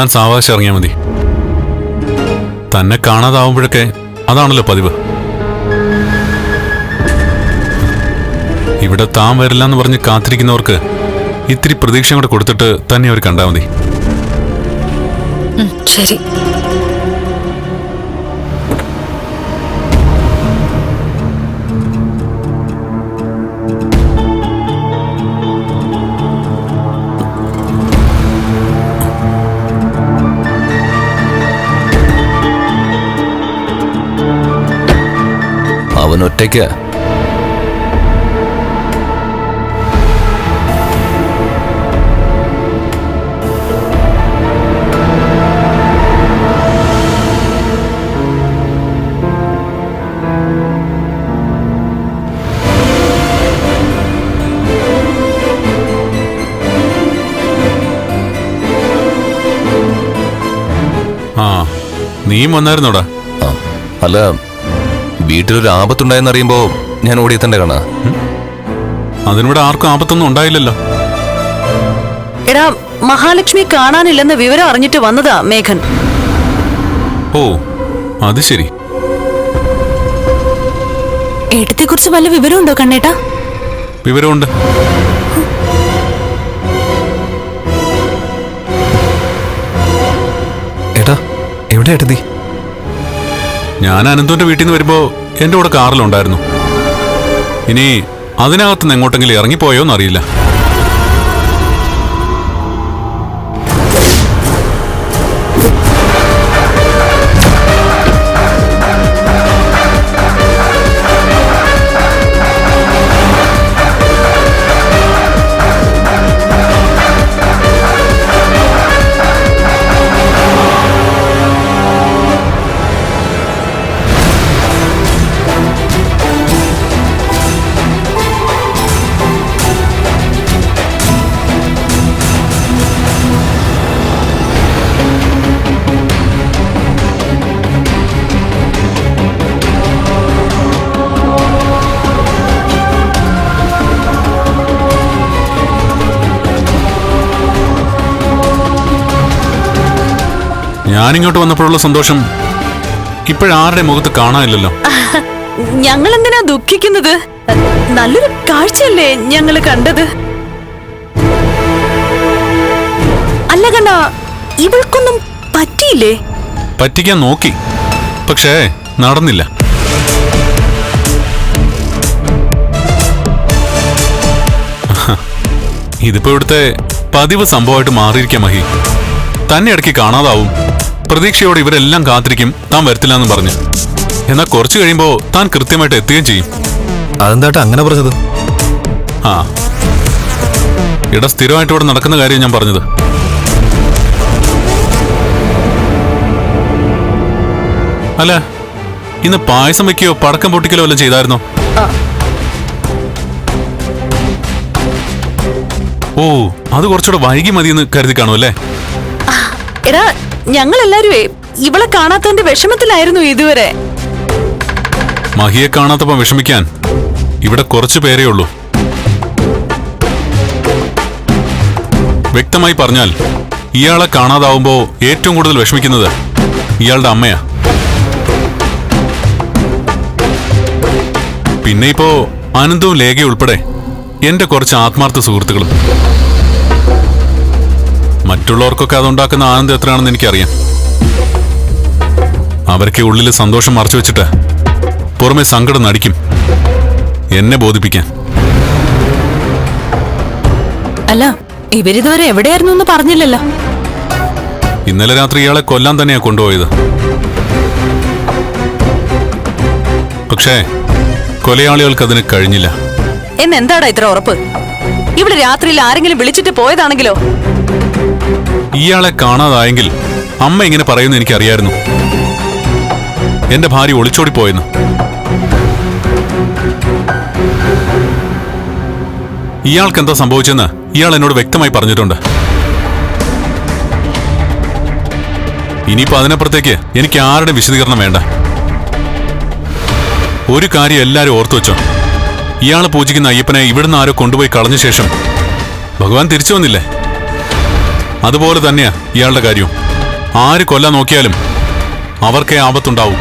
താൻ സാവകാശം ഇറങ്ങിയാൽ മതി. തന്നെ കാണാതാവുമ്പോഴൊക്കെ അതാണല്ലോ പതിവ്. ഇവിടെ താൻ വരില്ല എന്ന് പറഞ്ഞ് കാത്തിരിക്കുന്നവർക്ക് ഇത്തിരി പ്രതീക്ഷ കൂടെ കൊടുത്തിട്ട് തന്നെ അവർ കണ്ടാൽ മതി. ശരി. ഒറ്റയ്ക്ക ആ നീയും വന്നായിരുന്നോടാ? അല്ല വീട്ടിലൊരു ആപത്തുണ്ടായെന്നറിയുമ്പോ ഞാൻ ഓടിയെത്തണ്ടേ കാണാ അതിനിവിടെ ആർക്കും ആപത്തൊന്നും ഉണ്ടായില്ലല്ലോ. എടാ മഹാലക്ഷ്മി കാണാനില്ലെന്ന വിവരം അറിഞ്ഞിട്ട് വന്നതാ മേഘൻ. ഓ അത് ശരി. ഏട്ടത്തെ കുറിച്ച് വല്ല വിവരമുണ്ടോ കണ്ണേട്ടാ? വിവരമുണ്ട്. ഏട്ടാ എവിടെ ഏട്ടത്തി? ഞാൻ അനന്തുവിന്റെ വീട്ടിൽ നിന്ന് വരുമ്പോ എന്റെ കൂടെ കാറിലുണ്ടായിരുന്നു. ഇനി അതിനകത്തുനിന്ന് എങ്ങോട്ടെങ്കിലും ഇറങ്ങിപ്പോയോന്ന് അറിയില്ല ഞാനിങ്ങോട്ട് വന്നപ്പോഴുള്ള സന്തോഷം ഇപ്പോഴാരുടെ മുഖത്ത് കാണാനില്ലല്ലോ. ഞങ്ങൾ എന്തിനാ ദുഃഖിക്കുന്നത്? നല്ലൊരു കാഴ്ചയല്ലേ ഞങ്ങൾ കണ്ടത്? അല്ല കണ്ട ഇവൾക്കൊന്നും പറ്റിയില്ലേ? പറ്റിക്കാൻ നോക്കി പക്ഷേ നടന്നില്ല. ഇതിപ്പോ ഇവിടുത്തെ പതിവ് സംഭവമായിട്ട് മാറിയിരിക്കാം മഹി. തന്നെ ഇടയ്ക്ക് കാണാതാവും. പ്രതീക്ഷയോടെ ഇവരെല്ലാം കാത്തിരിക്കും. താൻ വരത്തില്ല എന്ന് പറഞ്ഞു. എന്നാ കുറച്ചു കഴിയുമ്പോ താൻ കൃത്യമായിട്ട് എത്തുകയും ചെയ്യും. അതെന്താട്ടാ അങ്ങനെ പറഞ്ഞത്? ആ. ഇട സ്ഥിരമായിട്ട് ഇവിടെ നടക്കുന്ന കാര്യം ഞാൻ പറഞ്ഞത്. അല്ല ഇന്ന് പായസം വെക്കുകയോ പടക്കം പൊട്ടിക്കലോ വല്ലതും ചെയ്തായിരുന്നോ? ഓ അത് കുറച്ചുകൂടെ വൈകി മതിയെന്ന് കരുതി കാണുമല്ലേ എടാ ഞങ്ങൾ എല്ലാരുവേ ഇവളെ കാണാത്തതിന്റെ വിഷമത്തിലായിരുന്നു ഇതുവരെ. മഹിയെ കാണാത്തപ്പം വിഷമിക്കാൻ ഇവിടെ കുറച്ചു പേരേ ഉള്ളൂ. വ്യക്തമായി പറഞ്ഞാൽ ഇയാളെ കാണാതാവുമ്പോ ഏറ്റവും കൂടുതൽ വിഷമിക്കുന്നത് ഇയാളുടെ അമ്മയാ. പിന്നെ ഇപ്പോ അനന്തവും ലേഖയും ഉൾപ്പെടെ എന്റെ കുറച്ച് ആത്മാർത്ഥ സുഹൃത്തുക്കളും. മറ്റുള്ളവർക്കൊക്കെ അതുണ്ടാക്കുന്ന ആനന്ദം എത്രയാണെന്ന് എനിക്കറിയാം. അവർക്ക് ഉള്ളിൽ സന്തോഷം മറച്ചു വെച്ചിട്ട് പുറമെ സങ്കടം നടിക്കും. എന്നെ ബോധിപ്പിക്കാൻ. അല്ല ഇവരിതുവരെ എവിടെയായിരുന്നു എന്ന് പറഞ്ഞില്ലല്ലോ. ഇന്നലെ രാത്രി ഇയാളെ കൊല്ലാൻ തന്നെയാ കൊണ്ടുപോയത്. പക്ഷേ കൊലയാളികൾക്ക് അതിന് കഴിഞ്ഞില്ല. എന്നെന്താടാ ഇത്ര ഉറപ്പ്? ഇവിടെ രാത്രിയിൽ ആരെങ്കിലും വിളിച്ചിട്ട് പോയതാണെങ്കിലോ? ഇയാളെ കാണാതായെങ്കിൽ അമ്മ ഇങ്ങനെ പറയുന്നു എനിക്കറിയായിരുന്നു. എന്റെ ഭാര്യ ഒളിച്ചോടി പോയെന്ന്. ഇയാൾക്ക് എന്താ സംഭവിച്ചെന്ന് ഇയാൾ എന്നോട് വ്യക്തമായി പറഞ്ഞിട്ടുണ്ട്. ഇനിയിപ്പോ അതിനപ്പുറത്തേക്ക് എനിക്ക് ആരുടെ വിശദീകരണം വേണ്ട? ഒരു കാര്യം എല്ലാരും ഓർത്തു വെച്ചോ. ഇയാളെ പൂജിക്കുന്ന അയ്യപ്പനെ ഇവിടുന്ന് ആരോ കൊണ്ടുപോയി കളഞ്ഞ ശേഷം ഭഗവാൻ തിരിച്ചു വന്നില്ലേ? അതുപോലെ തന്നെയാ ഇയാളുടെ കാര്യം ആര് കൊല്ലാൻ നോക്കിയാലും അവർക്കേ ആപത്തുണ്ടാവും.